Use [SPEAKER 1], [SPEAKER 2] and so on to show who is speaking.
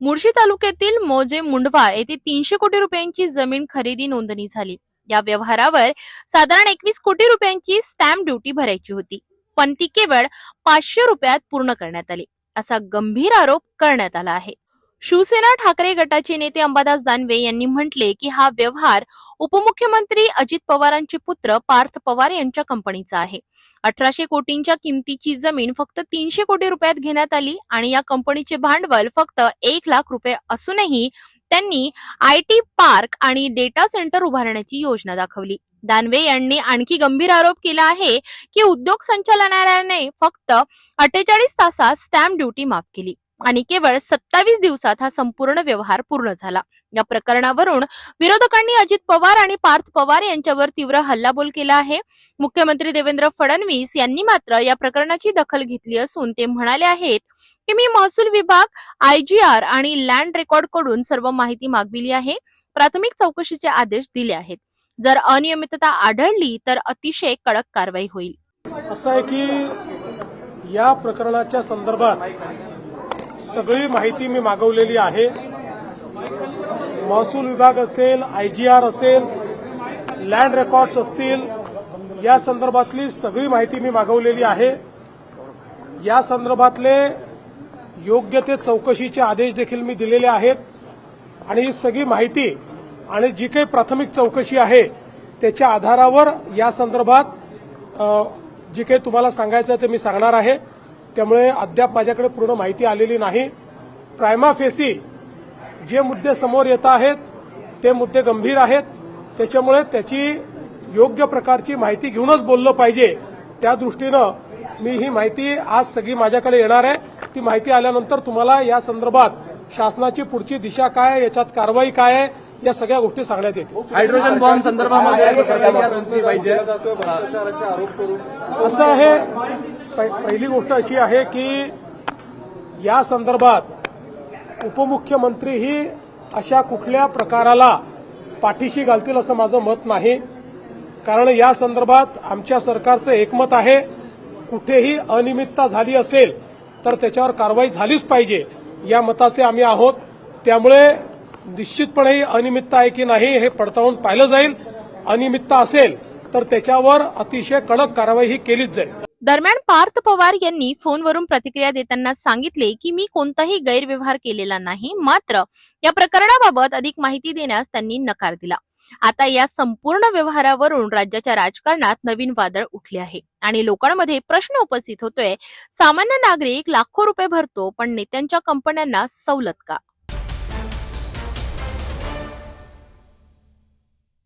[SPEAKER 1] मुळशी तालुक्यातील मोजे मुंडवा येथे तीनशे कोटी रुपयांची जमीन खरेदी नोंदणी झाली. या व्यवहारावर साधारण एकवीस कोटी रुपयांची स्टॅम्प ड्युटी भरायची होती. पण ती केवळ पाचशे रुपयात पूर्ण करण्यात आली. असा गंभीर आरोप करण्यात आला आहे. शिवसेना ठाकरे गटाचे नेते अंबादास दानवे यांनी म्हटले की हा व्यवहार उपमुख्यमंत्री अजित पवारांचे पुत्र पार्थ पवार यांच्या कंपनीचा आहे. अठराशे कोटींच्या किमतीची जमीन फक्त तीनशे कोटी रुपयात घेण्यात आली आणि या कंपनीचे भांडवल फक्त एक लाख रुपये असूनही त्यांनी आय टी पार्क आणि डेटा सेंटर उभारण्याची योजना दाखवली. दानवे यांनी आणखी गंभीर आरोप केला आहे की उद्योग संचालनालयाने फक्त अठ्ठेचाळीस तासात स्टॅम्प ड्युटी माफ केली. आणि केवळ सत्तावीस दिवसात हा संपूर्ण व्यवहार पूर्ण झाला. या प्रकरणावरून विरोधकांनी अजित पवार आणि पार्थ पवार यांच्यावर तीव्र हल्लाबोल केला आहे. मुख्यमंत्री देवेंद्र फडणवीस यांनी मात्र या प्रकरणाची दखल घेतली असून ते म्हणाले आहेत की मी महसूल विभाग आयजीआर आणि लँड रेकॉर्डकडून सर्व माहिती मागविली आहे. प्राथमिक चौकशीचे आदेश दिले आहेत. जर अनियमितता आढळली तर अतिशय कडक कारवाई होईल.
[SPEAKER 2] असं आहे की या प्रकरणाच्या संदर्भात सगळी माहिती मी मागवलेली आहे. महसूल विभाग असेल आय जी आर असेल लँड रेकॉर्ड्स असतील या संदर्भातली सगळी माहिती मी मागवलेली आहे. या संदर्भातले योग्य ते चौकशीचे आदेश देखील मी दिलेले आहेत. आणि ही सगळी माहिती आणि जी काही प्राथमिक चौकशी आहे त्याच्या आधारावर या संदर्भात जी जे काही तुम्हाला सांगायचं आहे ते मी सांगणार आहे. त्यामुळे अद्याप माझ्याकडे पूर्ण माहिती आलेली नाही. प्रायमा फेसी जे मुद्दे समोर येत आहेत ते मुद्दे गंभीर आहेत. त्याच्यामुळे त्याची योग्य प्रकारची माहिती घेऊनच बोललं पाहिजे. त्या दृष्टीनं मी ही माहिती आज सगळी माझ्याकडे येणार आहे. ती माहिती आल्यानंतर तुम्हाला या संदर्भात शासनाची पुढची दिशा काय आहे, याच्यात कारवाई काय आहे या सगळ्या गोष्टी सांगण्यात येतील.
[SPEAKER 3] हायड्रोजन बॉम्ब संदर्भामध्ये पाहिजे.
[SPEAKER 2] असं आहे पहि- पहिली गोष्ट अशी आहे की या संदर्भात उपमुख्यमंत्री ही अशा कुठल्या प्रकाराला पाठीशी घालतील असं माझं मत नाही. कारण या संदर्भात आमच्या सरकारचं एकमत आहे कुठेही अनियमितता झाली असेल तर त्याच्यावर कारवाई झालीच पाहिजे. या मताचे आम्ही आहोत. त्यामुळे निश्चितपणे ही अनियमितता आहे की नाही हे पडताळून पाहिलं जाईल. अनियमितता असेल तर त्याच्यावर अतिशय कडक कारवाई ही केलीच जाईल.
[SPEAKER 1] दरम्यान पार्थ पवार यांनी फोनवरून प्रतिक्रिया देताना सांगितले की मी कोणताही गैरव्यवहार केलेला नाही मात्र या प्रकरणाबाबत अधिक माहिती देण्यास त्यांनी नकार दिला. आता या संपूर्ण व्यवहारावरून राज्याच्या राजकारणात नवीन वादळ उठले आहे आणि लोकांमध्ये प्रश्न उपस्थित होतोय. सामान्य नागरिक लाखो रुपये भरतो पण नेत्यांच्या कंपन्यांना सवलत का?